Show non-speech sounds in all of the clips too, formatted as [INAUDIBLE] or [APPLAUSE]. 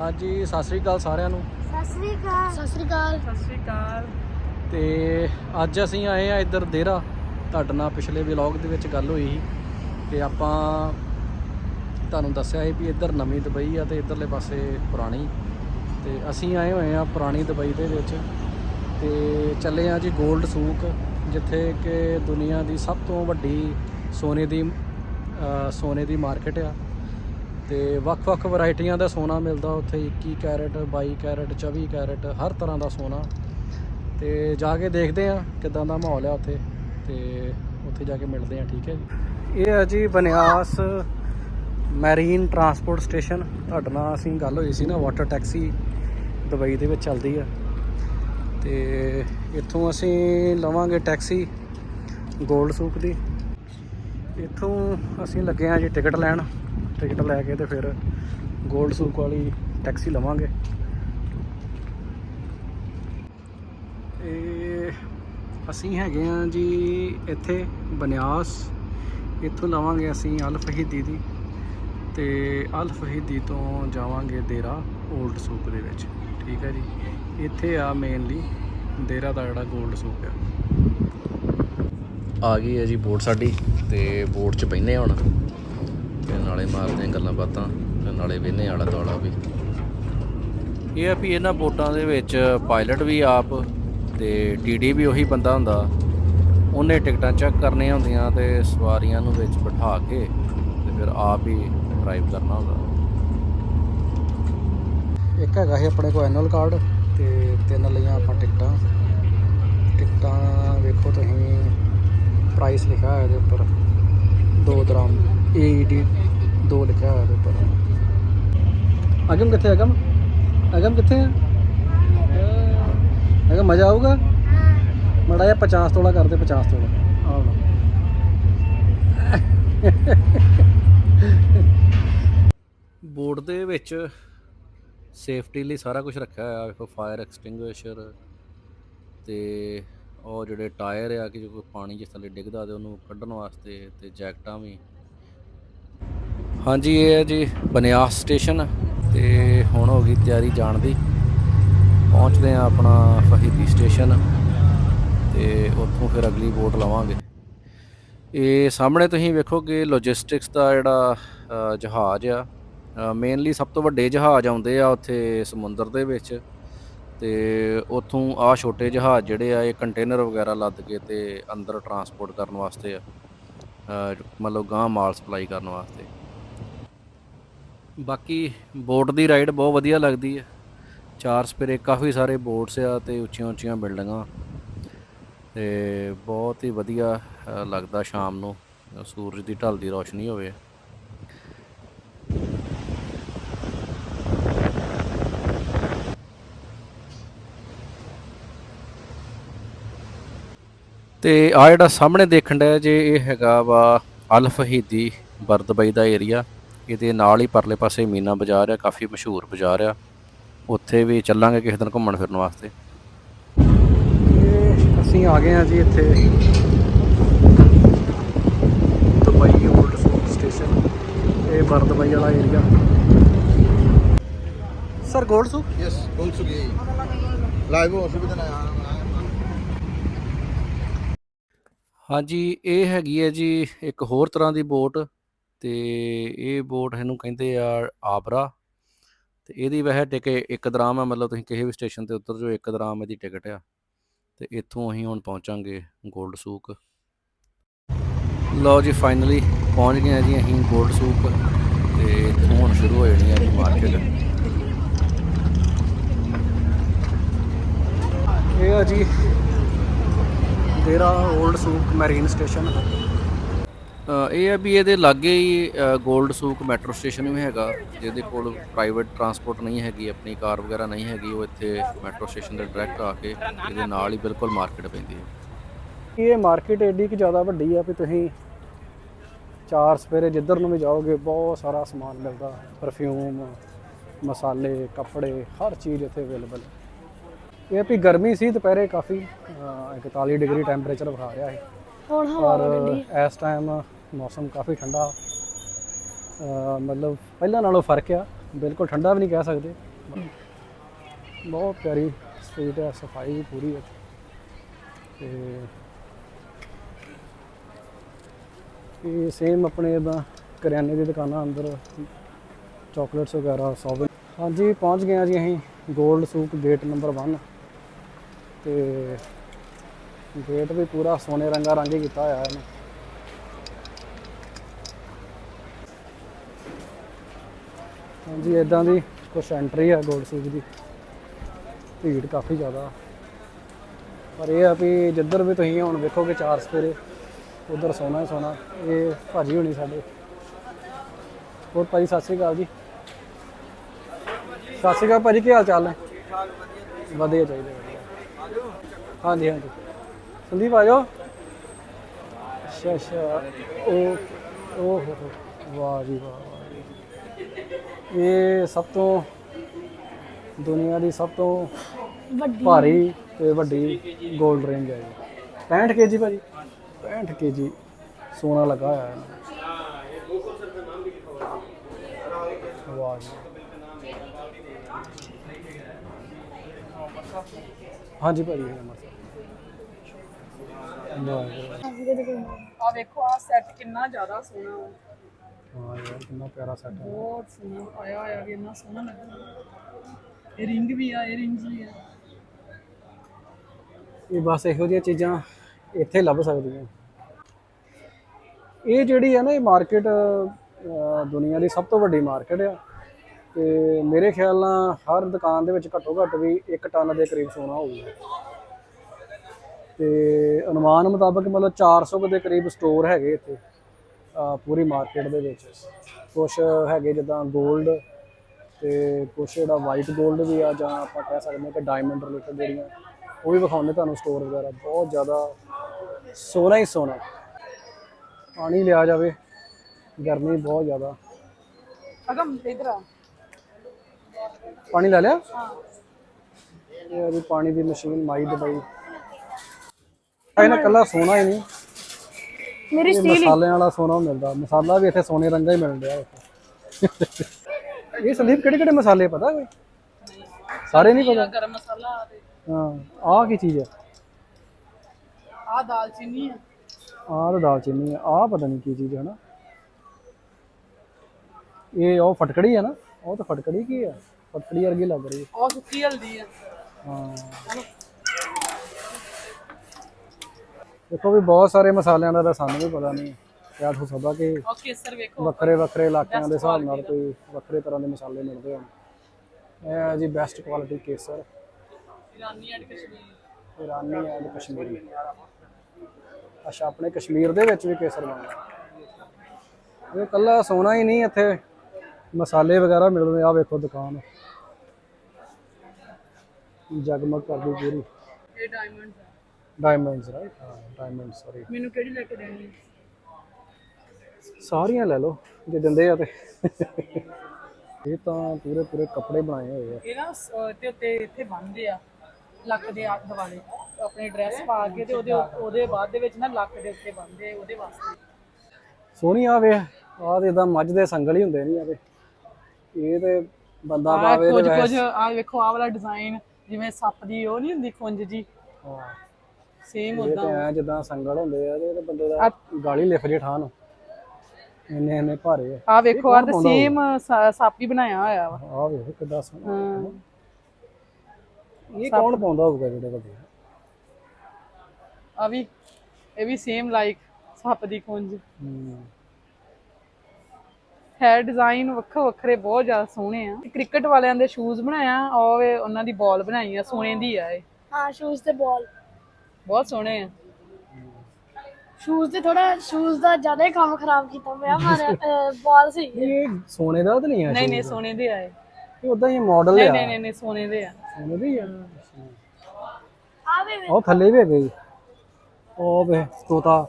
ਹਾਂਜੀ ਸਤਿ ਸ੍ਰੀ ਅਕਾਲ ਸਾਰਿਆਂ ਨੂੰ। ਸਤਿ ਸ੍ਰੀ ਅਕਾਲ। ਸਤਿ ਸ੍ਰੀ ਅਕਾਲ। ਸਤਿ ਸ਼੍ਰੀ ਅਕਾਲ। ਤੇ ਅੱਜ ਅਸੀਂ ਆਏ ਆ ਇੱਧਰ ਦੇਰਾ ਤੁਹਾਡੇ ਨਾਲ ਪਿਛਲੇ ਵਲੌਗ ਦੇ ਵਿੱਚ ਗੱਲ ਹੋਈ ਸੀ। ਕਿ ਆਪਾਂ ਤੁਹਾਨੂੰ ਦੱਸਿਆ ਸੀ ਵੀ ਇੱਧਰ ਨਵੀਂ ਦੁਬਈ ਆ ਤੇ ਇੱਧਰਲੇ ਪਾਸੇ ਪੁਰਾਣੀ। ਤੇ ਅਸੀਂ ਆਏ ਹੋਏ ਆ ਪੁਰਾਣੀ ਦੁਬਈ ਦੇ ਵਿੱਚ। ਤੇ ਚੱਲੇ ਆ ਜੀ 골ਡ ਸੂਕ ਜਿੱਥੇ ਕਿ ਦੁਨੀਆ ਦੀ ਸਭ ਤੋਂ ਵੱਡੀ ਸੋਨੇ ਦੀ ਸੋਨੇ ਦੀ ਮਾਰਕੀਟ ਆ। ਤੇ ਵੱਖ-ਵੱਖ ਵੈਰਾਈਟੀਆਂ ਦਾ ਸੋਨਾ ਮਿਲਦਾ ਉੱਥੇ 21 ਕੈਰਟ 22 ਕੈਰਟ 24 ਕੈਰਟ, ਹਰ ਤਰ੍ਹਾਂ ਦਾ ਸੋਨਾ। ਤੇ ਜਾ ਕੇ ਦੇਖਦੇ ਆ ਕਿਦਾਂ ਦਾ ਮਾਹੌਲ ਆ ਉੱਥੇ ਤੇ ਉੱਥੇ ਜਾ ਕੇ ਮਿਲਦੇ ਆ ਠੀਕ ਹੈ ਜੀ। ਇਹ ਹੈ ਜੀ ਬਨਿਆਸ ਮੈਰੀਨ ਟਰਾਂਸਪੋਰਟ ਸਟੇਸ਼ਨ। ਤੁਹਾਡੇ ਨਾਲ ਅਸੀਂ ਗੱਲ ਹੋਈ ਸੀ ਨਾ, ਵਾਟਰ ਟੈਕਸੀ ਦੁਬਈ ਦੇ ਵਿੱਚ ਚੱਲਦੀ ਆ। ਤੇ ਇੱਥੋਂ ਅਸੀਂ ਲਵਾਂਗੇ ਟੈਕਸੀ ਗੋਲਡ ਸੂਕ ਦੀ। ਇੱਥੋਂ ਅਸੀਂ ਲੱਗੇ ਆ ਜੀ ਟਿਕਟ ਲੈਣ। ਟਿਕਟ ਲੈ ਕੇ ਤੇ ਫਿਰ ਗੋਲਡ ਸੂਕ ਵਾਲੀ ਟੈਕਸੀ ਲਵਾਂਗੇ। ਇਹ ਅਸੀਂ ਹੈਗੇ ਆ ਜੀ ਇੱਥੇ ਬਨਿਆਸ। ਇੱਥੋਂ ਲਵਾਂਗੇ ਅਸੀਂ ਅਲ ਫਹੀਦੀ ਦੀ ਤੇ ਅਲ ਫਹੀਦੀ ਤੋਂ ਜਾਵਾਂਗੇ ਦੇਰਾ 올ਡ ਸੂਕ ਦੇ ਵਿੱਚ। ਠੀਕ ਹੈ ਜੀ। ਇੱਥੇ ਆ ਮੇਨਲੀ ਦੇਰਾ ਦਾ ਜਿਹੜਾ 골ਡ ਸੂਕ ਆ। ਆ ਗਈ ਹੈ ਜੀ ਬੋਟ ਸਾਡੀ ਤੇ ਬੋਟ 'ਚ ਬੈਨੇ ਹੁਣ। ਤੇ ਨਾਲੇ ਮਾਰਦੇ ਗੱਲਾਂ ਬਾਤਾਂ ਤੇ ਨਾਲੇ ਵੇਨੇ ਆਲਾ ਦੁਆਲਾ ਵੀ। ਇਹ ਆ ਵੀ ਇਹਨਾਂ ਬੋਟਾਂ ਦੇ ਵਿੱਚ ਪਾਇਲਟ ਵੀ ਆਪ ਤੇ ਟੀਡੀ ਵੀ ਉਹੀ ਬੰਦਾ ਹੁੰਦਾ। ਉਹਨੇ ਟਿਕਟਾਂ ਚੈੱਕ ਕਰਨੀਆਂ ਹੁੰਦੀਆਂ ਤੇ ਸਵਾਰੀਆਂ ਨੂੰ ਵਿੱਚ ਬਿਠਾ ਕੇ ਤੇ ਫਿਰ ਆਪ ਹੀ ਡਰਾਈਵ ਕਰਨਾ ਹੁੰਦਾ। ਇੱਕ ਹੈਗਾ ਸੀ ਆਪਣੇ ਕੋਲ ਐਨੂਅਲ ਕਾਰਡ ਤੇ ਤਿੰਨ ਲਈਆਂ ਆਪਾਂ ਟਿਕਟਾਂ। ਟਿਕਟਾਂ ਵੇਖੋ ਤੁਸੀਂ ਪ੍ਰਾਈਸ ਲਿਖਿਆ ਹੋਇਆ ਇਹਦੇ ਉੱਪਰ। 2 ਦਰਾਮ ਏਡੀ 2 ਲਿਖਿਆ ਹੋਇਆ ਇਹਦੇ ਉੱਪਰ। ਅਗਮ ਕਿੱਥੇ ਅਗਮ? ਅਗਮ ਕਿੱਥੇ ਹੈ ਅਗਮ, ਮਜ਼ਾ ਆਊਗਾ? ਮੜਾ ਜਿਹਾ 50 ਤੋਲਾ ਕਰਦੇ 50 ਤੋਲਾ। ਆਹ ਬੋਰਡ ਦੇ ਵਿੱਚ ਸੇਫਟੀ ਲਈ ਸਾਰਾ ਕੁਝ ਰੱਖਿਆ ਹੋਇਆ, ਵੇਖੋ ਫਾਇਰ ਐਕਸਟਿੰਗੁਇਸ਼ਰ ਤੇ ਉਹ ਜਿਹੜੇ ਟਾਇਰ ਆ ਕਿ ਜੇ ਕੋਈ ਪਾਣੀ ਜਿਸ ਥੱਲੇ ਡਿੱਗਦਾ ਤੇ ਉਹਨੂੰ ਕੱਢਣ ਵਾਸਤੇ ਤੇ ਜੈਕਟਾਂ ਵੀ। ਹਾਂਜੀ, ਇਹ ਹੈ ਜੀ ਬਨਿਆਸ ਸਟੇਸ਼ਨ ਤੇ ਹੁਣ ਹੋ ਗਈ ਤਿਆਰੀ ਜਾਣ ਦੀ। ਪਹੁੰਚਦੇ ਆ ਆਪਣਾ ਫਹੀਦੀ ਸਟੇਸ਼ਨ ਤੇ ਉੱਥੋਂ ਫਿਰ ਅਗਲੀ ਬੋਟ ਲਵਾਂਗੇ। ਇਹ ਸਾਹਮਣੇ ਤੁਸੀਂ ਵੇਖੋਗੇ ਲੌਜਿਸਟਿਕਸ ਦਾ ਜਿਹੜਾ ਜਹਾਜ਼ ਆ ਮੇਨਲੀ ਸਭ ਤੋਂ ਵੱਡੇ ਜਹਾਜ਼ ਆਉਂਦੇ ਆ ਉੱਥੇ ਸਮੁੰਦਰ ਦੇ ਵਿੱਚ। ਤੇ ਉੱਥੋਂ ਆ ਛੋਟੇ ਜਹਾਜ਼ ਜਿਹੜੇ ਆ, ਇਹ ਕੰਟੇਨਰ ਵਗੈਰਾ ਲੱਦ ਕੇ ਤੇ ਅੰਦਰ ਟਰਾਂਸਪੋਰਟ ਕਰਨ ਵਾਸਤੇ ਆ। ਮਤਲਬ ਗਾਂ ਮਾਲ ਸਪਲਾਈ ਕਰਨ ਵਾਸਤੇ। ਬਾਕੀ ਬੋਟ ਦੀ ਰਾਈਡ ਬਹੁਤ ਵਧੀਆ ਲੱਗਦੀ ਹੈ ਚਾਰ ਸਪੇਰੇ ਕਾਫੀ ਸਾਰੇ ਬੋਟਸ ਆ ਤੇ ਉੱਚੀਆਂ ਉੱਚੀਆਂ ਬਿਲਡਿੰਗਾਂ। ਤੇ ਬਹੁਤ ਹੀ ਵਧੀਆ ਲੱਗਦਾ ਸ਼ਾਮ ਨੂੰ ਸੂਰਜ ਦੀ ਢਲਦੀ ਰੋਸ਼ਨੀ ਹੋਵੇ। ਤੇ ਆ ਜਿਹੜਾ ਸਾਹਮਣੇ ਦੇਖਣ ਦਾ ਜੇ ਇਹ ਹੈਗਾ ਵਾ ਅਲ ਫਹੀਦੀ ਬਰਦਬਈ ਦਾ ਏਰੀਆ। ਇਹਦੇ ਨਾਲ ਹੀ ਪਰਲੇ ਪਾਸੇ ਮੀਨਾ ਬਾਜ਼ਾਰ ਆ ਕਾਫੀ ਮਸ਼ਹੂਰ ਬਾਜ਼ਾਰ ਆ। ਉੱਥੇ ਵੀ ਚੱਲਾਂਗੇ ਕਿਸੇ ਦਿਨ ਘੁੰਮਣ ਫਿਰਨ ਵਾਸਤੇ। ਅਸੀਂ ਆ ਗਏ ਆ ਜੀ ਇੱਥੇ ਦੁਬਈ 올ਡ ਸਟੇਸ਼ਨ ਇਹ ਬਰਦਬਈ ਵਾਲਾ ਏਰੀਆ। ਡ ਸੂਕ Yes, Golsugi. Live ਹੋ ਸੁਵਿਧਾ ਨਾ ਹਾਂਜੀ, ਇਹ ਹੈਗੀ ਹੈ ਜੀ ਇੱਕ ਹੋਰ ਤਰ੍ਹਾਂ ਦੀ ਬੋਟ ਤੇ ਇਹ ਬੋਟ ਇਹਨੂੰ ਕਹਿੰਦੇ ਆ ਆਬਰਾ ਤੇ ਇਹਦੀ ਵੈਸੇ ਟਿਕੇ ਇੱਕ ਦਰਾਮ ਆ ਮਤਲਬ ਤੁਸੀਂ ਕਿਸੇ ਵੀ ਸਟੇਸ਼ਨ ਤੇ ਉਤਰ ਜਾਓ, ਇੱਕ ਦਰਾਮ ਇਹਦੀ ਟਿਕਟ ਆ ਤੇ ਇੱਥੋਂ ਅਸੀਂ ਹੁਣ ਪਹੁੰਚਾਂਗੇ 골ਡ ਸੂਕ। ਲਓ ਜੀ ਫਾਈਨਲੀ ਪਹੁੰਚ ਗਏ ਆ ਜੀ ਅਸੀਂ 골ਡ ਸੂਕ ਤੇ ਇੱਥੋਂ ਹੁਣ ਸ਼ੁਰੂ ਹੋ ਜਾਣੀ ਆ ਜੀ ਮਾਰਕੀਟ ਇਹ ਆ ਜੀ Deira old souk marine station ਇਹ ਹੈ ਵੀ ਇਹਦੇ ਲਾਗੇ ਹੀ 골ਡ ਸੂਕ ਮੈਟਰੋ ਸਟੇਸ਼ਨ ਵੀ ਹੈਗਾ ਜਿਹਦੇ ਕੋਲ ਪ੍ਰਾਈਵੇਟ ਟਰਾਂਸਪੋਰਟ ਨਹੀਂ ਹੈਗੀ ਆਪਣੀ ਕਾਰ ਵਗੈਰਾ ਨਹੀਂ ਹੈਗੀ ਉਹ ਇੱਥੇ ਮੈਟਰੋ ਸਟੇਸ਼ਨ ਦੇ ਡਾਇਰੈਕਟ ਆ ਕੇ ਇਹਦੇ ਨਾਲ ਹੀ ਬਿਲਕੁਲ ਮਾਰਕੀਟ ਪੈਂਦੀ ਹੈ। ਇਹ ਮਾਰਕੀਟ ਏਡੀ ਕਿ ਜ਼ਿਆਦਾ ਵੱਡੀ ਆ ਵੀ ਤੁਸੀਂ ਚਾਰ ਸਪੇਰੇ ਜਿੱਧਰ ਨੂੰ ਵੀ ਜਾਓਗੇ ਬਹੁਤ ਸਾਰਾ ਸਮਾਨ ਮਿਲਦਾ। ਪਰਫਿਊਮ ਮਸਾਲੇ ਕੱਪੜੇ ਹਰ ਚੀਜ਼ ਇੱਥੇ ਅਵੇਲੇਬਲ ਹੈ। ਇਹ ਵੀ ਗਰਮੀ ਸੀ ਦੁਪਹਿਰੇ ਕਾਫੀ ਅਹ 41 ਡਿਗਰੀ ਟੈਂਪਰੇਚਰ ਵਿਖਾ ਰਿਹਾ ਹੈ ਹੁਣ ਹਵਾ ਔਰ ਇਸ ਟਾਈਮ ਮੌਸਮ ਕਾਫੀ ਠੰਡਾ। ਮਤਲਬ ਪਹਿਲਾਂ ਨਾਲੋਂ ਫ਼ਰਕ ਆ ਬਿਲਕੁਲ ਠੰਡਾ ਵੀ ਨਹੀਂ ਕਹਿ ਸਕਦੇ। ਬਹੁਤ ਪਿਆਰੀ ਸਟਰੀਟ ਹੈ ਸਫ਼ਾਈ ਵੀ ਪੂਰੀ ਹੈ ਤੇ ਇਹ ਸੇਮ ਆਪਣੇ ਇਦਾਂ ਕਰਿਆਨੇ ਦੀ ਦੁਕਾਨਾਂ ਅੰਦਰ ਚਾਕਲੇਟਸ ਵਗੈਰਾ ਸੌਵਨ ਹਾਂਜੀ ਪਹੁੰਚ ਗਏ ਹਾਂ ਜੀ ਅਸੀਂ 골ਡ ਸੂਕ ਗੇਟ ਨੰਬਰ 1 ਤੇ ਗੇਟ ਵੀ ਪੂਰਾ ਸੋਨੇ ਰੰਗਾ ਰੰਗ ਹੀ ਕੀਤਾ ਹੋਇਆ ਇਹਨੇ। ਹਾਂਜੀ ਇਦਾਂ ਦੀ ਕੁਛ ਐਂਟਰੀ ਆ 골ਡ ਸੂਕ ਦੀ। ਭੀੜ ਕਾਫੀ ਜ਼ਿਆਦਾ। ਪਰ ਇਹ ਆ ਵੀ ਜਿੱਧਰ ਵੀ ਤੁਸੀਂ ਹੁਣ ਵੇਖੋਗੇ ਚਾਰ ਸਪੇਰੇ ਉਧਰ ਸੋਨਾ ਹੀ ਸੋਨਾ, ਇਹ ਭਾਜੀ ਹੋਣੀ ਸਾਡੇ। ਹੋਰ ਭਾਜੀ, ਸਤਿ ਸ੍ਰੀ ਅਕਾਲ ਜੀ। ਸਤਿ ਸ੍ਰੀ ਅਕਾਲ ਭਾਜੀ, ਕੀ ਹਾਲ ਚਾਲ ਹੈ ਵਧੀਆ ਚਾਹੀਦਾ ਹਾਂਜੀ ਹਾਂਜੀ। ਸੰਦੀਪ ਆ ਜਾਓ। ਅੱਛਾ ਅੱਛਾ। ਉਹ ਉਹ ਹੋ ਹੋ। ਵਾਹ ਜੀ ਵਾਹ ਵਾਹ ਜੀ। ਇਹ ਸਭ ਤੋਂ ਦੁਨੀਆ ਦੀ ਸਭ ਤੋਂ ਵੱਡੀ। ਭਾਰੀ ਤੇ ਵੱਡੀ 골ਡ ਰੇਂਜ ਹੈ ਜੀ। 65 ਕੇਜੀ ਭਾਜੀ। 65 ਕੇਜੀ ਸੋਨਾ ਲੱਗਾ ਹੋਇਆ ਹੈ ਵਾਹ ਜੀ। ਹਾਂਜੀ ਭਾਜੀ ਇਹ ਅੰਮ੍ਰਿਤਸਰ। ਆ ਵੇਖੋ ਆ ਸੈੱਟ ਕਿੰਨਾ ਜ਼ਿਆਦਾ ਸੋਹਣਾ ਵਾ। ਹਾਂ ਯਾਰ ਕਿੰਨਾ ਪਿਆਰਾ ਸੈੱਟ ਹੈ ਬਹੁਤ ਸੋਹਣਾ ਆਇਆ ਹੋਇਆ ਵੀ ਇੰਨਾ ਸੋਹਣਾ ਲੱਗਦਾ। ਇਹ ਰਿੰਗ ਵੀ ਆ ਇਹ ਰਿੰਗਸ ਵੀ ਆ। ਇਹ ਬਸ ਇਹੋ ਜਿਹੀਆਂ ਚੀਜ਼ਾਂ ਇੱਥੇ ਲੱਭ ਸਕਦੀਆਂ। ਇਹ ਜਿਹੜੀ ਹੈ ਨਾ ਇਹ ਮਾਰਕੀਟ ਦੁਨੀਆ ਦੀ ਸਭ ਤੋਂ ਵੱਡੀ ਮਾਰਕੀਟ ਆ। ਤੇ ਮੇਰੇ ਖਿਆਲ ਨਾਲ ਹਰ ਦੁਕਾਨ ਦੇ ਵਿੱਚ ਘੱਟੋ ਘੱਟ ਵੀ 1 ਟਨ ਦੇ ਕਰੀਬ ਸੋਨਾ ਹੋਊਗਾ। ਤੇ ਅਨੁਮਾਨ ਮੁਤਾਬਕ ਮਤਲਬ 400 ਕੁ ਦੇ ਕਰੀਬ ਸਟੋਰ ਹੈਗੇ ਇੱਥੇ ਪੂਰੀ ਮਾਰਕੀਟ ਦੇ ਵਿੱਚ। ਕੁਝ ਹੈਗੇ ਜਿੱਦਾਂ 골ਡ ਤੇ ਕੁਝ ਜਿਹੜਾ ਵਾਈਟ 골ਡ ਵੀ ਆ ਜਾਂ ਆਪਾਂ ਕਹਿ ਸਕਦੇ ਹਾਂ ਕਿ ਡਾਇਮੰਡ ਰਿਲੇਟਡ ਜਿਹੜੀਆਂ, ਉਹ ਵੀ ਵਿਖਾਉਂਦੇ ਤੁਹਾਨੂੰ ਸਟੋਰ ਵਗੈਰਾ। ਬਹੁਤ ਜ਼ਿਆਦਾ ਸੋਨਾ ਹੀ ਸੋਨਾ ਪਾਣੀ ਲਿਆ ਜਾਵੇ, ਗਰਮੀ ਬਹੁਤ ਜ਼ਿਆਦਾ। ਅਗਮ, ਇਧਰ ਆ। ਪਾਣੀ ਲੈ ਲਿਆ? ਹਾਂ ਇਹ ਜੀ ਪਾਣੀ ਦੀ ਮਸ਼ੀਨ ਮਾਈ ਦਵਾਈ ਇਹ ਨਾ ਕੱਲਾ ਸੋਨਾ ਹੀ ਨਹੀਂ। ਮੇਰੀ ਇਹ ਮਸਾਲਿਆਂ ਵਾਲਾ ਸੋਨਾ ਮਿਲਦਾ। ਮਸਾਲਾ ਵੀ ਇੱਥੇ ਸੋਨੇ ਰੰਗਾ ਹੀ ਮਿਲ ਰਿਹਾ ਇੱਥੇ ਇਹ ਸੰਦੀਪ ਕਿਹੜੇ ਕਿਹੜੇ ਮਸਾਲੇ ਪਤਾ ਕੋਈ? ਸਾਰੇ ਨਹੀਂ ਪਤਾ? ਗਰਮ ਮਸਾਲਾ ਹਾਂ ਆਹ ਕੀ ਚੀਜ਼ ਹੈ ਆ ਦਾਲਚੀਨੀ ਆ। ਆਹ ਤਾਂ ਦਾਲਚੀਨੀ ਹੈ ਆਹ ਪਤਾ ਨਹੀਂ ਕੀ ਚੀਜ਼ ਹੈ ਨਾ। ਇਹ ਉਹ ਫਟਕੜੀ ਹੈ ਨਾ? ਉਹ ਤਾਂ ਫਟਕੜੀ ਕੀ ਹੈ ਫਟਕੜੀ ਵਰਗੀ ਲੱਗ ਰਹੀ ਹੈ। ਉਹ ਸੁੱਕੀ ਹਲਦੀ ਆ ਹਾਂ। ਦੇਖੋ ਵੀ ਬਹੁਤ ਸਾਰੇ ਮਸਾਲਿਆਂ ਦਾ ਤਾਂ ਸਾਨੂੰ ਵੀ ਪਤਾ ਨਹੀਂ ਕਿਆ ਹੋ ਸਕਦਾ ਕਿ ਉਹ ਕੇਸਰ ਵੇਖੋ। ਵੱਖਰੇ ਵੱਖਰੇ ਇਲਾਕਿਆਂ ਦੇ ਹਿਸਾਬ ਨਾਲ ਕੋਈ ਵੱਖਰੇ ਤਰ੍ਹਾਂ ਦੇ ਮਸਾਲੇ ਮਿਲਦੇ ਹਨ ਇਹ ਹੈ ਜੀ ਬੈਸਟ ਕੁਆਲਿਟੀ ਕੇਸਰ। ਇਰਾਨੀ ਐਂਡ ਕਸ਼ਮੀਰ। ਇਰਾਨੀ ਐਂਡ ਕਸ਼ਮੀਰੀ। ਅੱਛਾ ਆਪਣੇ ਕਸ਼ਮੀਰ ਦੇ ਵਿੱਚ ਵੀ ਕੇਸਰ ਬਣਦਾ। ਇਹ ਕੱਲਾ ਸੋਨਾ ਹੀ ਨਹੀਂ ਇੱਥੇ। ਮਸਾਲੇ ਵਗੈਰਾ ਮਿਲਦੇ ਆ ਵੇਖੋ ਦੁਕਾਨ। ਜਗਮਗ ਕਰਦੀ ਪੂਰੀ। ਇਹ ਡਾਇਮੰਡ ਆ। ਡਾਇਮੰਡਸ ਰਾਈਟ ਹਾਂ ਡਾਇਮੰਡਸ ਸੌਰੀ ਮੈਨੂੰ ਕਿਹੜੀ ਲੈ ਕੇ ਦੇਣੀ ਸਾਰੀਆਂ ਲੈ ਲਓ ਜੇ ਦਿੰਦੇ ਆ ਤੇ। ਇਹ ਤਾਂ ਪੂਰੇ ਪੂਰੇ ਕੱਪੜੇ ਬਣਾਏ ਹੋਏ ਆ। ਇਹ ਨਾ ਤੇ ਉੱਤੇ ਇੱਥੇ ਬੰਨਦੇ ਆ ਲੱਕ ਦੇ ਆਟ ਦਿਵਾਲੇ ਆਪਣੀ ਡਰੈਸ ਪਾ ਕੇ ਤੇ ਉਹਦੇ ਉਹਦੇ ਬਾਅਦ ਦੇ ਵਿੱਚ ਨਾ ਲੱਕ ਦੇ ਉੱਤੇ ਬੰਨਦੇ ਉਹਦੇ ਵਾਸਤੇ। ਸੋਹਣੀ ਆ ਵੇ। ਆਹ ਤੇ ਇਦਾਂ ਮੱਝ ਦੇ ਸੰਗਲ ਹੀ ਹੁੰਦੇ ਨਹੀਂ ਆ ਤੇ ਇਹ ਤੇ ਬੰਦਾ ਪਾਵੇ ਕੁਝ ਕੁਝ ਆ ਵੇਖੋ ਆਹ ਵਾਲਾ ਡਿਜ਼ਾਈਨ ਜਿਵੇਂ ਸੱਪ ਦੀ ਉਹ ਨਹੀਂ ਹੁੰਦੀ ਖੁੰਝ ਜੀ? ਹਾਂ। ਸੇਮ ਇਹ ਤੇ ਐ ਜਿੱਦਾਂ ਸੰਗਲ ਹੁੰਦੇ ਆ ਤੇ ਇਹਦੇ ਬੰਦੇ ਦਾ ਗਾਲੀ ਲਿਫ ਜੇ ਠਾਣ ਇੰਨੇ ਇੰਨੇ ਭਾਰੇ ਆ। ਆ ਵੇਖੋ ਆ ਤੇ ਸੇਮ ਸੱਪ ਹੀ ਬਣਾਇਆ ਹੋਇਆ ਵਾ। ਆਹ ਵੇਖ ਕਿੱਦਾਂ ਸੋਹਣਾ ਹਾਂ। ਇਹ ਕੌਣ ਪਾਉਂਦਾ ਹੋਊਗਾ ਜਿਹੜੇ ਵੱਡੇ ਆ? ਵੀ ਇਹ ਵੀ ਸੇਮ ਲਾਈਕ ਸੱਪ ਦੀ ਖੁੰਝ। ਹੂੰ। ਹੈ ਡਿਜ਼ਾਈਨ ਵੱਖੋ ਵੱਖਰੇ ਬਹੁਤ ਜ਼ਿਆਦਾ ਸੋਹਣੇ ਆ। ਕ੍ਰਿਕਟ ਵਾਲਿਆਂ ਦੇ ਸ਼ੂਜ਼ ਬਣਾਇਆ ਉਹ ਵੇ ਉਹਨਾਂ ਦੀ ਬਾਲ ਬਣਾਈ ਆ ਸੋਨੇ ਦੀ ਆ ਇਹ। ਹਾਂ ਸ਼ੂਜ਼ ਤੇ ਬਾਲ ਬਹੁਤ ਸੋਹਣੇ ਆ। ਸ਼ੂਜ਼ ਤੇ ਥੋੜਾ ਸ਼ੂਜ਼ ਦਾ ਜ਼ਿਆਦਾ ਹੀ ਕੰਮ ਖਰਾਬ ਕੀਤਾ ਮੈਂ ਮਾਰਿਆ ਬਾਲ ਸਹੀ ਹੈ ਇਹ ਸੋਨੇ ਦਾ ਤਾਂ ਨਹੀਂ ਆ ਨਹੀਂ ਨਹੀਂ ਸੋਨੇ ਦੇ ਆਏ ਇਹ। ਉਦਾਂ ਹੀ ਮਾਡਲ ਆ। ਨਹੀਂ ਨਹੀਂ ਨਹੀਂ ਸੋਨੇ ਦੇ ਆ। ਸੋਨੇ ਦੇ ਆ। ਆ ਵੇ ਉਹ ਥੱਲੇ ਵੀ ਹੈਗੇ ਜੀ। ਉਹ ਵੇ ਤੋਤਾ।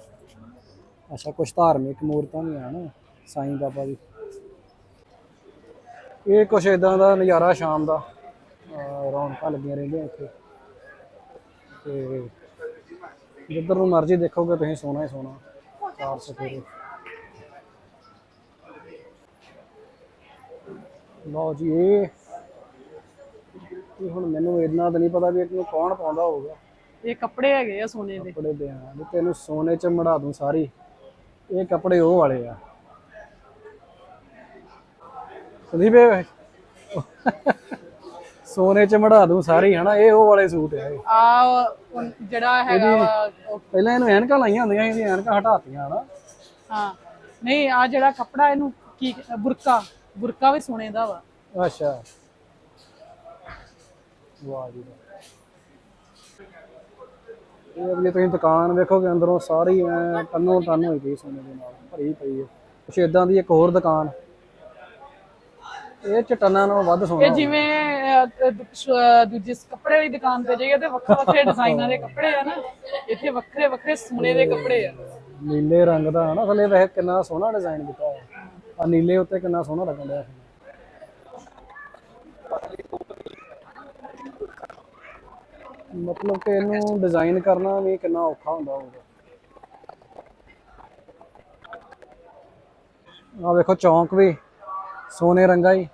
ਅੱਛਾ ਕੁਛ ਧਾਰਮਿਕ ਮੂਰਤਾਂ ਵੀ ਆ ਨਾ ਸਾਈਂ ਬਾਬਾ ਦੀ ਇਹ ਕੁਛ ਇਦਾਂ ਦਾ ਨਜ਼ਾਰਾ ਸ਼ਾਮ ਦਾ ਰੌਣਕਾਂ ਲੱਗੀਆਂ ਰਹਿੰਦੀਆਂ ਇੱਥੇ। ਤੇ ਜਿੱਧਰ ਨੂੰ ਮਰਜ਼ੀ ਦੇਖੋਗੇ ਤੁਸੀਂ ਸੋਨਾ ਹੀ ਸੋਨਾ ਚਾਰ ਸਫੇਰੇ। ਲਓ ਜੀ ਇਹ ਇਹ ਹੁਣ ਮੈਨੂੰ ਇੰਨਾ ਤਾਂ ਨਹੀਂ ਪਤਾ ਵੀ ਇਹਨੂੰ ਕੌਣ ਪਾਉਂਦਾ ਹੋਊਗਾ। ਇਹ ਕੱਪੜੇ ਹੈਗੇ ਆ ਸੋਨੇ ਦੇ। ਕੱਪੜੇ ਦੇ ਆ ਤੈਨੂੰ ਸੋਨੇ 'ਚ ਮੜਾ ਦੂੰ ਸਾਰੀ। ਇਹ ਕੱਪੜੇ ਉਹ ਵਾਲੇ ਆ। ਸੰਦੀਪ ਇਹ ਸੋਨੇ 'ਚ ਮੜਾ ਦੂੰ ਸਾਰੀ ਹਨਾ? ਇਹ ਉਹ ਵਾਲੇ ਸੂਟ ਆ ਇਹ। ਆ ਜਿਹੜਾ ਹੈਗਾ ਵਾ ਉਹ- ਪਹਿਲਾਂ ਇਹਨੂੰ ਐਨਕਾਂ ਲਾਈਆਂ ਹੁੰਦੀਆਂ ਸੀ, ਇਹਦੀਆਂ ਐਨਕਾਂ ਹਟਾਤੀਆਂ ਹਨਾ? ਹਾਂ। ਨਹੀਂ ਆ ਜਿਹੜਾ ਕੱਪੜਾ ਇਹਨੂੰ ਕੀ ਬੁਰਕਾ ਬੁਰਕਾ ਵੀ ਸੋਨੇ ਦਾ ਵਾ। ਅੱਛਾ। ਵਾਹ ਜੀ ਵਾਹ। ਇਹ ਅਗਲੀ ਤੁਸੀਂ ਦੁਕਾਨ ਵੇਖੋਗੇ ਅੰਦਰੋਂ ਸਾਰੀ ਐ ਟੰਨੋ ਟੰਨ ਹੋਈ ਪਈ ਸੋਨੇ ਦੇ ਨਾਲ ਭਰੀ ਪਈ ਹੈ ਕੁਛ ਇਦਾਂ ਦੀ ਇੱਕ ਹੋਰ ਦੁਕਾਨ। ਇਹ ਚ ਟੰਨਾਂ ਨਾਲੋਂ ਵੱਧ ਸੋਨਾ ਇਹ ਜਿਵੇਂ ਅਹ, ਅਹ, ਸ਼- ਦੂਜੀ ਕੱਪੜੇ ਵਾਲੀ ਦੁਕਾਨ ਤੇ ਜਾਈਏ ਤੇ ਵੱਖਰੇ ਵੱਖਰੇ ਡਿਜ਼ਾਈਨਾਂ ਦੇ ਕੱਪੜੇ ਆ ਨਾ ਇੱਥੇ ਵੱਖਰੇ ਵੱਖਰੇ ਸੋਨੇ ਦੇ ਕੱਪੜੇ ਆ। ਨੀਲੇ ਰੰਗ ਦਾ ਹਨਾ ਥੱਲੇ ਵੈਸੇ ਕਿੰਨਾ ਸੋਹਣਾ ਡਿਜ਼ਾਈਨ ਕੀਤਾ ਹੋਇਆ। ਆ ਨੀਲੇ ਉੱਤੇ ਕਿੰਨਾ ਸੋਹਣਾ ਲੱਗਣ ਡਿਆ। ਮਤਲਬ ਕਿ ਇਹਨੂੰ ਡਿਜ਼ਾਈਨ ਕਰਨਾ ਵੀ ਕਿੰਨਾ ਔਖਾ ਹੁੰਦਾ ਹੋਊਗਾ। ਆ ਵੇਖੋ ਚੌਂਕ ਵੀ। ਸੋਨੇ ਰੰਗਾ ਹੀ।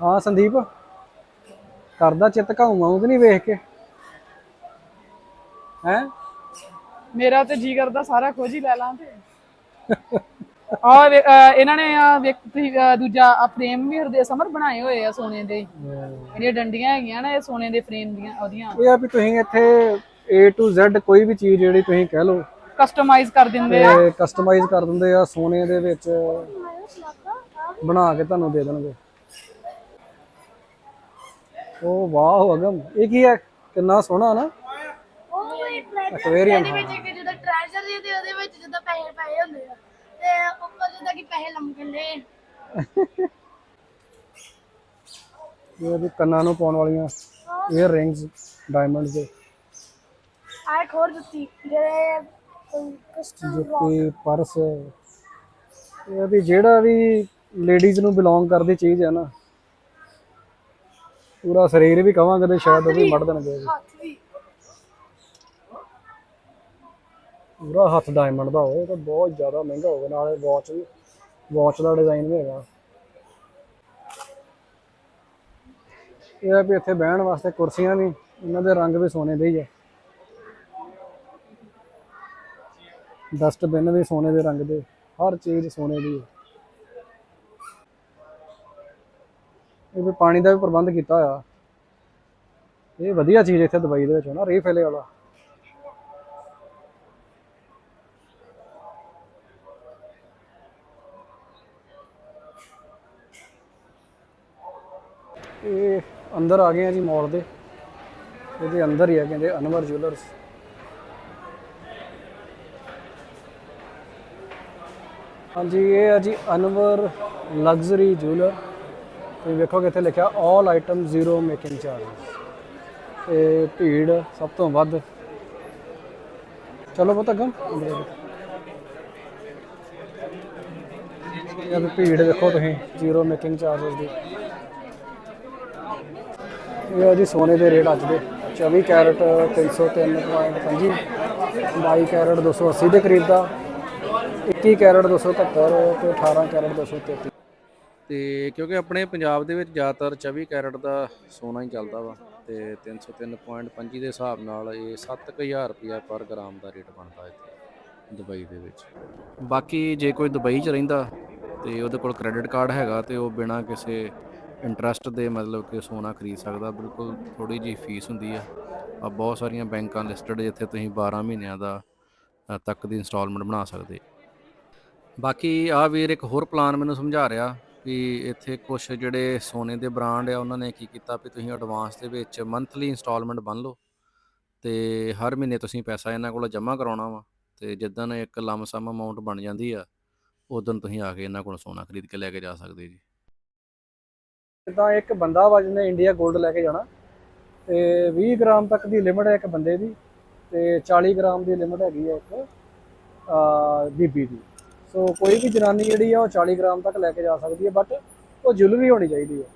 ਹਾਂ ਸੰਦੀਪ। ਕਰਦਾ ਚਿੱਤ ਘਾਉਂ ਕਿ ਨਹੀਂ ਵੇਖ ਕੇ? ਹੈ? ਮੇਰਾ ਤੇ ਜੀ ਕਰਦਾ ਸਾਰਾ ਕੁਝ ਹੀ ਲੈ ਲਾਂ ਤੇ। [LAUGHS] ਆ ਇਹਨਾਂ ਨੇ ਆ ਵੇਖ ਤੁਸੀਂ, ਅਹ, ਦੂਜਾ ਆ ਫਰੇਮ ਵੀ ਹਰਦੇ ਸਮਰ ਬਣਾਏ ਹੋਏ ਆ ਸੋਨੇ ਦੇ। ਜਿਹੜੀਆਂ ਡੰਡੀਆਂ ਹੈਗੀਆਂ ਨਾ ਇਹ ਸੋਨੇ ਦੇ ਫਰੇਮ ਦੀਆਂ ਉਹਦੀਆਂ। ਇਹ ਆ ਵੀ ਤੁਸੀਂ ਇੱਥੇ A to Z ਕੋਈ ਵੀ ਚੀਜ਼ ਜਿਹੜੀ ਤੁਸੀਂ ਕਹਿ ਲਓ ਕਸਟਮਾਈਜ਼ ਕਰ ਦਿੰਦੇ ਆ। ਤੇ ਕਸਟਮਾਈਜ਼ ਕਰ ਦਿੰਦੇ ਆ ਸੋਨੇ ਦੇ ਵਿੱਚ। ਬਣਾ ਕੇ ਤੁਹਾਨੂੰ ਦੇ ਦੇਣਗੇ। ਉਹ ਵਾਹ ਅਗਮ ਇਹ ਕੀ ਹੈ? ਕਿੰਨਾ ਸੋਹਣਾ ਨਾ। ਉਹ ਵੀ Aquarium, ਇਹਦੇ ਵਿੱਚ ਇੱਕ ਜਿਹਦਾ ਟ੍ਰੈਜਰ ਦੀ ਤੇ ਉਹਦੇ ਵਿੱਚ ਜਿੱਦਾਂ ਪੈਸੇ ਪਏ ਹੁੰਦੇ ਆ ਤੇ ਜਿੱਦਾਂ ਕਿ ਪੈਸੇ ਕੰਨਾਂ ਨੂੰ ਪਾਉਣ ਵਾਲੀਆਂ ਇਹ ਰਿੰਗਸ ਡਾਇਮੰਡਸ ਦੇ। ਆਹ ਇੱਕ ਹੋਰ ਜੁੱਤੀ ਜਿਹੜੇ ਕਸਟਮ ਜੁੱਤੀ ਪਰਸ। ਇਹ ਵੀ ਜਿਹੜਾ ਵੀ ਲੇਡੀਜ਼ ਨੂੰ ਬਿਲੋਂਗ ਕਰਦੀ ਚੀਜ਼ ਹੈ ਨਾ ਪੂਰਾ ਸਰੀਰ ਵੀ ਕਵਾਂਗੇ ਤੇ ਸ਼ਾਇਦ ਉਹ ਵੀ ਮੜ ਦੇਣਗੇ ਹੱਥ ਵੀ। ਪੂਰਾ ਹੱਥ ਡਾਇਮੰਡ ਦਾ ਹੋਵੇ ਤਾਂ ਬਹੁਤ ਜ਼ਿਆਦਾ ਮਹਿੰਗਾ ਹੋਵੇ ਨਾਲੇ ਵਾਚ ਵੀ। ਵਾਚ ਦਾ ਡਿਜ਼ਾਈਨ ਵੀ ਹੈਗਾ। ਇਹ ਆ ਵੀ ਇੱਥੇ ਬਹਿਣ ਵਾਸਤੇ ਕੁਰਸੀਆਂ ਵੀ, ਇਹਨਾਂ ਦੇ ਰੰਗ ਵੀ ਸੋਨੇ ਦੇ ਹੀ ਹੈ ਡਸਟਬਿਨ ਵੀ ਸੋਨੇ ਦੇ ਰੰਗ ਦੇ, ਹਰ ਚੀਜ਼ ਸੋਨੇ ਦੀ ਹੈ ਇਹ ਵੀ ਪਾਣੀ ਦਾ ਵੀ ਪ੍ਰਬੰਧ ਕੀਤਾ ਹੋਇਆ। ਇਹ ਵਧੀਆ ਚੀਜ਼ ਇੱਥੇ ਦੁਬਈ ਦੇ ਵਿੱਚ ਹੈ ਨਾ ਰੀਫਿਲ ਵਾਲਾ। ਇਹ ਅੰਦਰ ਆ ਗਏ ਆ ਜੀ ਮੌਲ ਦੇ। ਇਹਦੇ ਅੰਦਰ ਹੀ ਆ ਕਹਿੰਦੇ ਅਨਵਰ ਜੁਐਲਰਸ। ਹਾਂਜੀ, ਇਹ ਆ ਜੀ ਅਨਵਰ ਲਗਜ਼ਰੀ ਜੁਐਲਰ। ਤੁਸੀਂ ਵੇਖੋਗੇ ਇੱਥੇ ਲਿਖਿਆ 올 ਆਈਟਮ ਜ਼ੀਰੋ ਮੇਕਿੰਗ ਚਾਰਜ ਤੇ ਭੀੜ ਸਭ ਤੋਂ ਵੱਧ। ਚਲੋ ਬਹੁਤ ਅੱਗਾ। ਇਹ ਭੀੜ ਦੇਖੋ ਤੁਸੀਂ ਜ਼ੀਰੋ ਮੇਕਿੰਗ ਚਾਰਜਸ ਦੀ। ਇਹ ਜੀ ਸੋਨੇ ਦੇ ਰੇਟ ਅੱਜ ਦੇ 24 ਕੈਰਟ 303.25 22 ਕੈਰਟ 280 ਦੇ ਕਰੀਬ ਦਾ 21 ਕੈਰਟ 271 ਤੇ 18 ਕੈਰਟ 233 ਤੇ ਕਿਉਂਕਿ ਆਪਣੇ ਪੰਜਾਬ ਦੇ ਵਿੱਚ ਜ਼ਿਆਦਾਤਰ 24 ਕੈਰਟ ਦਾ ਸੋਨਾ ਹੀ ਚੱਲਦਾ ਵਾ, ਤੇ 303.25 ਦੇ ਹਿਸਾਬ ਨਾਲ ਇਹ 7000 ਰੁਪਇਆ ਪਰ ਗ੍ਰਾਮ ਦਾ ਰੇਟ ਬਣਦਾ ਇੱਥੇ, ਦੁਬਈ ਦੇ ਵਿੱਚ। ਬਾਕੀ ਜੇ ਕੋਈ ਦੁਬਈ 'ਚ ਰਹਿੰਦਾ ਤੇ ਉਹਦੇ ਕੋਲ ਕ੍ਰੈਡਿਟ ਕਾਰਡ ਹੈਗਾ ਤੇ ਉਹ ਬਿਨਾ ਕਿਸੇ ਇੰਟਰਸਟ ਦੇ ਮਤਲਬ ਕਿ ਸੋਨਾ ਖਰੀਦ ਸਕਦਾ, ਬਿਲਕੁਲ ਥੋੜੀ ਜੀ ਫੀਸ ਹੁੰਦੀ ਆ। ਆ ਬਹੁਤ ਸਾਰੀਆਂ ਬੈਂਕਾਂ ਲਿਸਟਡ ਜਿੱਥੇ ਤੁਸੀਂ 12 ਮਹੀਨਿਆਂ ਦਾ ਤੱਕ ਦੀ ਇੰਸਟਾਲਮੈਂਟ ਬਣਾ ਸਕਦੇ। ਬਾਕੀ ਆ ਵੀਰ ਇੱਕ ਹੋਰ ਪਲਾਨ ਮੈਨੂੰ ਸਮਝਾ ਰਿਹਾ ਵੀ ਇੱਥੇ ਕੁਝ ਜਿਹੜੇ ਸੋਨੇ ਦੇ ਬ੍ਰਾਂਡ ਆ, ਉਹਨਾਂ ਨੇ ਕੀ ਕੀਤਾ ਵੀ ਤੁਸੀਂ ਐਡਵਾਂਸ ਦੇ ਵਿੱਚ ਮੰਥਲੀ ਇੰਸਟਾਲਮੈਂਟ ਬੰਨ ਲਓ। ਤੇ ਹਰ ਮਹੀਨੇ ਤੁਸੀਂ ਪੈਸਾ ਇਹਨਾਂ ਕੋਲ ਜਮ੍ਹਾਂ ਕਰਾਉਣਾ ਵਾ, ਤੇ ਜਿੱਦਣ ਇੱਕ ਲੰਮ ਸਮ ਅਮਾਉਂਟ ਬਣ ਜਾਂਦੀ ਆ, ਉਦੋਂ ਤੁਸੀਂ ਆ ਕੇ ਇਹਨਾਂ ਕੋਲ ਸੋਨਾ ਖਰੀਦ ਕੇ ਲੈ ਕੇ ਜਾ ਸਕਦੇ ਜੀ। ਜਿੱਦਾਂ ਇੱਕ ਬੰਦਾ ਵਾ ਜਿਹਨੇ ਇੰਡੀਆ 골ਡ ਲੈ ਕੇ ਜਾਣਾ ਤੇ 20 ਗ੍ਰਾਮ ਤੱਕ ਦੀ ਲਿਮਟ ਹੈ ਇੱਕ ਬੰਦੇ ਦੀ ਤੇ 40 ਗ੍ਰਾਮ ਦੀ ਲਿਮਟ ਹੈਗੀ ਹੈ ਇੱਕ ਆ ਬੀਬੀ ਦੀ। ਸੋ ਕੋਈ ਵੀ ਜਨਾਨੀ ਜਿਹੜੀ ਆ ਉਹ 40 ਗ੍ਰਾਮ ਤੱਕ ਲੈ ਕੇ ਜਾ ਸਕਦੀ ਹੈ ਬਟ ਉਹ ਜੁਲਰੀ ਹੋਣੀ ਚਾਹੀਦੀ ਹੈ।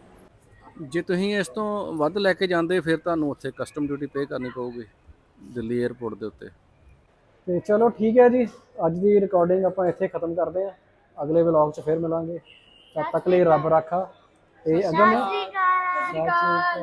ਜੇ ਤੁਸੀਂ ਇਸ ਤੋਂ ਵੱਧ ਲੈ ਕੇ ਜਾਂਦੇ ਫਿਰ ਤੁਹਾਨੂੰ ਉੱਥੇ ਕਸਟਮ ਡਿਊਟੀ ਪੇ ਕਰਨੀ ਪਊਗੀ ਦਿੱਲੀ 에ਅਰਪੋਰਟ ਦੇ ਉੱਤੇ। ਤੇ ਚਲੋ ਠੀਕ ਹੈ ਜੀ ਅੱਜ ਦੀ ਰਿਕਾਰਡਿੰਗ ਆਪਾਂ ਇੱਥੇ ਖਤਮ ਕਰਦੇ ਹਾਂ। ਅਗਲੇ ਵਲੌਗ 'ਚ ਫਿਰ ਮਿਲਾਂਗੇ। ਤਦ ਤੱਕ ਲਈ ਰੱਬ ਰਾਖਾ। ਤੇ ਅਗਮ ਸਤਿ ਸ਼੍ਰੀ ਅਕਾਲ।